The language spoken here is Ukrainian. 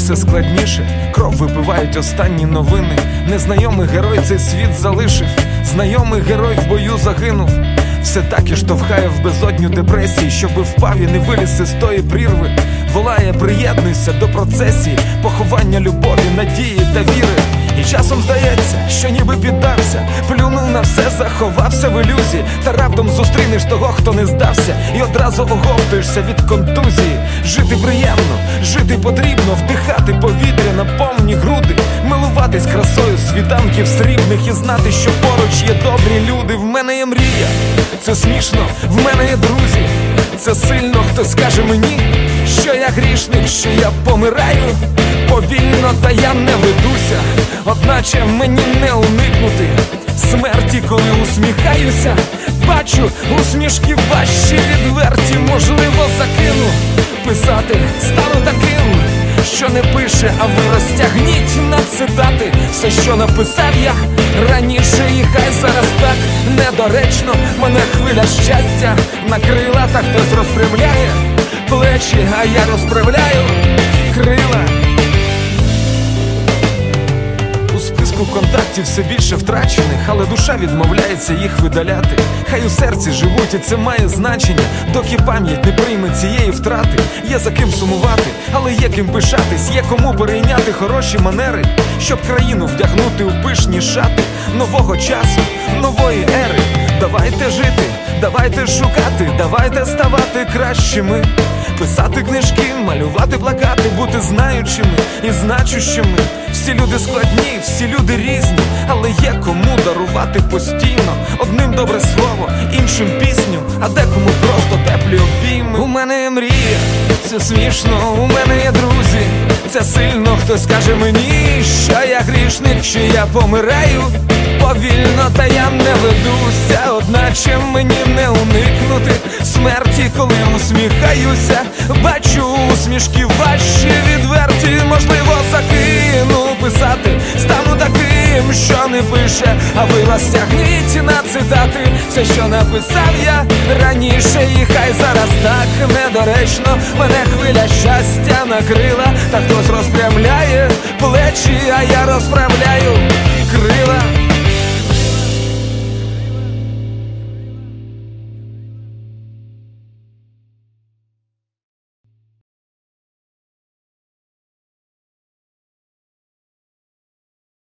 все складніше. Кров випивають останні новини. Незнайомий герой цей світ залишив. Знайомий герой в бою загинув. Все так і штовхає в безодню депресії, щоби впав і не виліз із тої прірви. Волає, приєднуйся до процесії, поховання любові, надії та віри. І часом здається, що ніби піддався, плюнув на все, заховався в ілюзії, та раптом зустрінеш того, хто не здався, і одразу оговтуєшся від контузії. Жити приємно, жити потрібно, вдихати повітря на повні груди, милуватись красою світанків срібних і знати, що поруч є добрі люди. В мене є мрія, це смішно, в мене є друзі. Це сильно, хто скаже мені, що я грішник, що я помираю повільно, та я не ведуся, одначе мені не уникнути смерті, коли усміхаюся, бачу усмішки важчі відверті, можливо, закину писати, що не пише, а ви розтягніть на цитати. Все, що написав я раніше, і хай зараз так. Недоречно мене хвиля щастя накрила, та хтось розпрямляє плечі, а я розправляю контактів все більше втрачених, але душа відмовляється їх видаляти. Хай у серці живуть, і це має значення, доки пам'ять не прийме цієї втрати. Є за ким сумувати, але є ким пишатись, є кому перейняти хороші манери, щоб країну вдягнути у пишні шати нового часу, нової ери. Давайте жити, давайте шукати, давайте ставати кращими, писати книжки, малювати плакати, бути знаючими і значущими. Всі люди складні, всі люди різні, але є кому дарувати постійно. Одним добре слово, іншим пісню, а декому просто теплі обійми. У мене є мрія, це смішно, у мене є друзі. Це сильно, хтось скаже мені, що я грішник, що я помираю. Повільно, та я не ведуся, одначе мені не уникнути смерті, коли усміхаюся, бачу усмішки ваші а ви розтягніть на цитати все, що написав я раніше, і хай зараз так недоречно мене хвиля щастя накрила, та хтось розпрямляє плечі.